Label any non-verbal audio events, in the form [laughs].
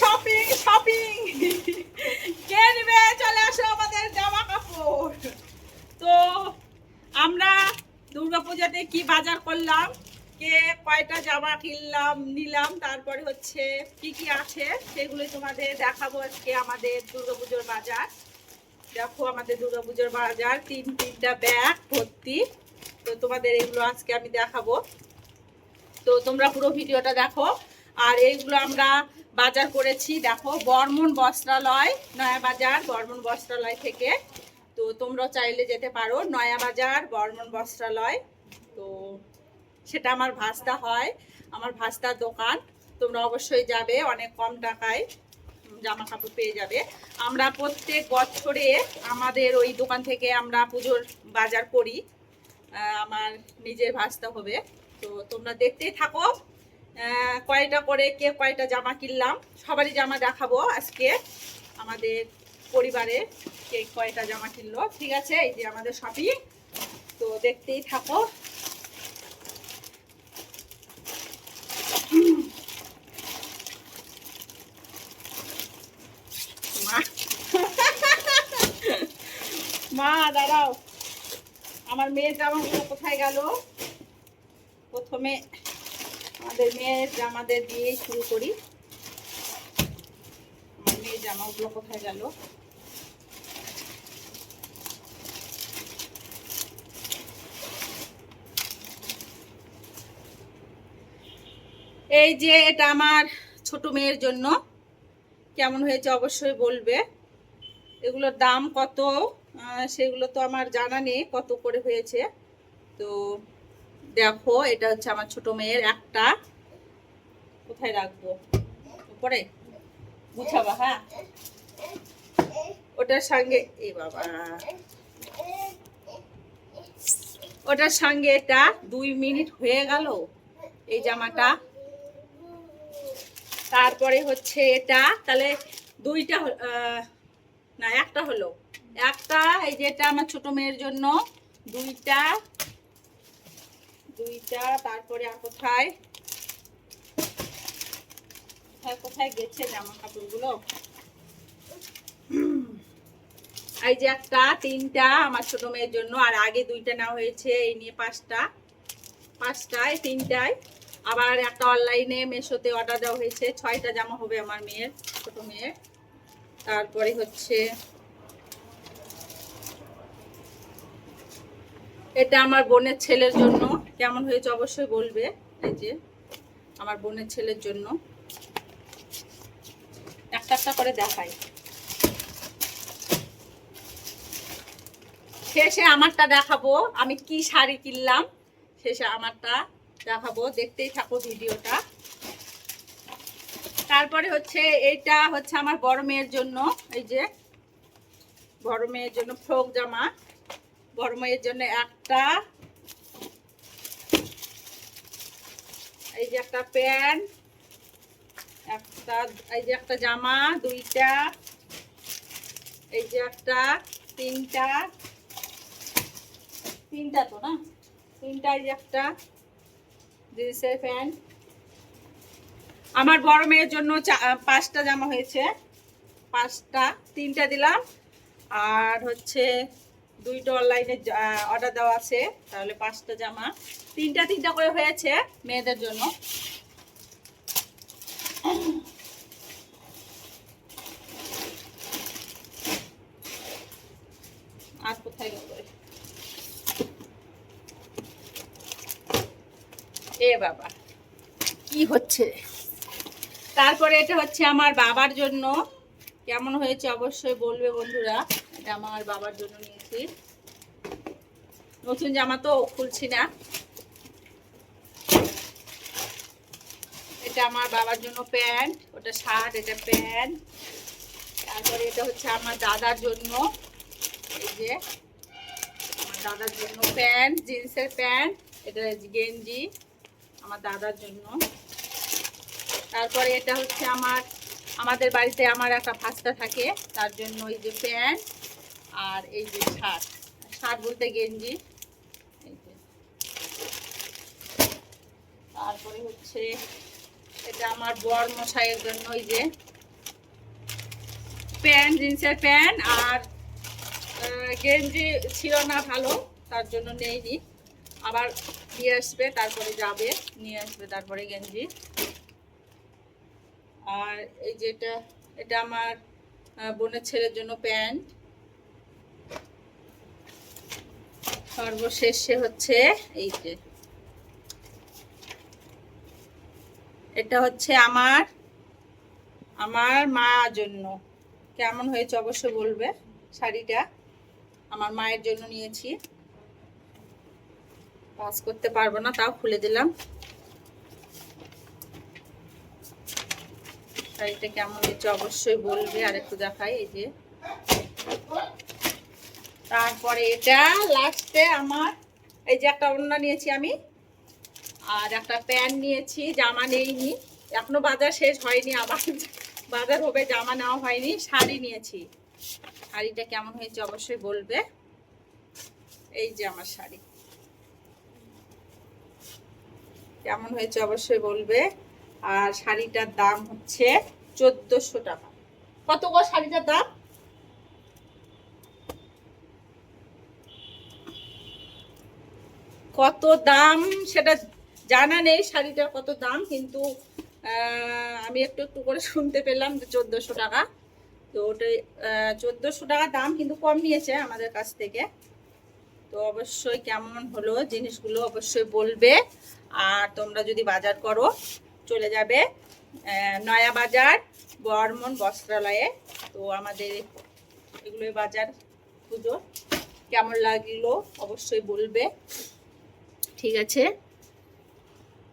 Shopping shopping [laughs] কে চলে আসো আমাদের জামা কাপড়। তো আমরা দুর্গাপূজাতে কি বাজার করলাম? কে কয়টা জামা কিনলাম, নিলাম, তারপরে হচ্ছে কি কি আছে সেগুলো তোমাদের দেখাবো আজকে আমাদের দুর্গাপুজোর বাজার। দেখো আমাদের দুর্গাপুজোর বাজার, তিন, তিনটা ব্যাগ ভর্তি। তো তোমাদের এগুলো আজকে আমি দেখাবো। তো তোমরা পুরো ভিডিওটা দেখো। আর এইগুলো আমরা বাজার করেছি। দেখো, বর্মন বস্ত্রালয়, নয়া বাজার, বর্মন বস্ত্রালয় থেকে। তো তোমরা চাইলে যেতে পারো, নয়া বাজার, বর্মন বস্ত্রালয়। তো সেটা আমার ভাস্তা হয়, আমার ভাস্তার দোকান। তোমরা অবশ্যই যাবে, অনেক কম টাকায় জামা কাপড় পেয়ে যাবে। আমরা প্রত্যেক বছরে আমাদের ওই দোকান থেকে আমরা পুজোর বাজার করি। আমার নিজের ভাস্তা হবে। তো তোমরা দেখতেই থাকো। কয়টা করে কে কয়টা জামা কিনলাম, সবারই জামা দেখাবো আজকে। আমাদের পরিবারে কে কয়টা জামা কিনলো, ঠিক আছে? এই যে আমাদের শপিং তো দেখতেই থাকো। মা, দাঁড়াও। আমার মেয়ের জামাগুলো কোথায় গেল? প্রথমে আমাদের মেয়ের জামাদের দিয়েই শুরু করি। আমার মেয়ের জামাগুলো কোথায় গেল? এই যে এটা আমার ছোট মেয়ের জন্য। কেমন হয়েছে অবশ্যই বলবে। এগুলোর দাম কত? সেগুলো তো আমার জানা নেই কত করে হয়েছে। তো দেখো, এটা হচ্ছে আমার ছোট মেয়ের একটা। কোথায় রাখব? উপরে? গুছাবা হ্যাঁ? ওটার সঙ্গে, এ বাবা। ওটার সঙ্গে এটা দুই মিনিট হয়ে গেল, এই জামাটা। তারপরে হচ্ছে এটা, তাহলে দুইটা না, একটা হলো। একটা, এই যে এটা আমার ছোট মেয়ের জন্য, দুইটা দুইটা, তারপরে আর কোথায়? কোথায় কোথায় গেছে জামা কাপড়গুলো এই যে একটা, তিনটা আমার ছোট মেয়ের জন্য, আর আগে দুইটা নেওয়া হয়েছে, এই নিয়ে পাঁচটা। পাঁচটায় তিনটায় আবার একটা অনলাইনে মেশোতে অর্ডার দেওয়া হয়েছে, ছয়টা জামা হবে আমার মেয়ের, ছোট মেয়ের। তারপরে হচ্ছে, এটা আমার বোনের ছেলের জন্য। কেমন হয়েছে অবশ্যই বলবে। এই যে, আমার বোনের ছেলের জন্য। একটা একটা করে দেখাই। শেষে আমারটা দেখাবো। আমি কি শাড়ি কিনলাম, শেষে আমারটা দেখাবো। দেখতেই থাকো ভিডিওটা। তারপরে হচ্ছে, এইটা হচ্ছে আমার বড় মেয়ের জন্য। এই যে, বড় মেয়ের জন্য ফ্রক জামা। বড় মেয়ের জন্য একটা এই যে একটা প্যান্ট, একটা, এই যে একটা জামা, দুইটা, এই যে একটা, তিনটা তিনটা তো না? তিনটা এই যে একটা, জিন্সের প্যান্ট। আমার বড় মেয়ের জন্য পাঁচটা জামা হয়েছে। পাঁচটা, তিনটা দিলাম। আর হচ্ছে দুইটা অনলাইনে অর্ডার দেওয়া আছে। তাহলে পাঁচটা জামা। তিনটা তিনটা করে হয়েছে মেয়েদের জন্য। আর কোথায় এ বাবা, কি হচ্ছে? তারপরে এটা হচ্ছে আমার বাবার জন্য। কেমন হয়েছে অবশ্যই বলবে বন্ধুরা। এটা আমার বাবার জন্য নিয়েছি। নতুন জামা তো খুলছি না। এটা আমার বাবার জন্য প্যান্ট, ওটা শার্ট, এটা প্যান্ট। তারপরে এটা হচ্ছে আমার দাদার জন্য। এই যে, আমার দাদার জন্য প্যান্ট, জিন্সের প্যান্ট, এটা গেঞ্জি আমার দাদার জন্য। তারপরে এটা হচ্ছে আমার, আমাদের বাড়িতে আমার একটা ভাস্তা থাকে, তার জন্য এই যে প্যান্ট। আর এই যে শার্ট শার্ট বলতে গেঞ্জি। তারপরে হচ্ছে এটা আমার বর মশাইয়ের জন্য এই যে প্যান্ট, জিন্সের প্যান্ট আর গেঞ্জি ছিল না ভালো, তার জন্য নেইনি। আবার নিয়ে আসবে, তারপরে যাবে, নিয়ে আসবে তারপরে গেঞ্জি। আর এই যেটা, এটা আমার বোনের ছেলের জন্য প্যান্ট। সর্বশেষে হচ্ছে এই যে। এটা হচ্ছে আমার আমার মা জন্য। কেমন হয়েছে অবশ্যই বলবে শাড়িটা? আমার মায়ের জন্য নিয়েছি। কাজ করতে পারব না, তাও খুলে দিলাম। শাড়িটা কেমন হয়েছে অবশ্যই বলবে আর একটু দেখাই, এই যে। তারপরে এটা লাস্টে আমার, এই যে একটা ওড়না নিয়েছি আমি, আর একটা প্যান্ট নিয়েছি, জামা নেইনি। এখনও বাজার শেষ হয়নি আবার, বাজার হবে, জামা নেওয়া হয়নি, শাড়ি নিয়েছি। শাড়িটা কেমন হয়েছে অবশ্যই বলবে। এই যে আমার শাড়ি। কেমন হয়েছে অবশ্যই বলবে। আর শাড়িটার দাম হচ্ছে চোদ্দশো টাকা। কত গো শাড়িটার দাম? কত দাম সেটা জানা নেই শাড়িটার কত দাম, কিন্তু আমি একটু একটু করে শুনতে পেলাম যে চোদ্দোশো টাকা। তো ওটাই চোদ্দোশো টাকা দাম কিন্তু কম নিয়েছে আমাদের কাছ থেকে। তো অবশ্যই কেমন হলো জিনিসগুলো অবশ্যই বলবে। আর তোমরা যদি বাজার করো, চলে যাবে নয়া বাজার, বর্মন বস্ত্রালয়ে। তো আমাদের এগুলোই বাজার পুজো। কেমন লাগল অবশ্যই বলবে। ঠিক আছে?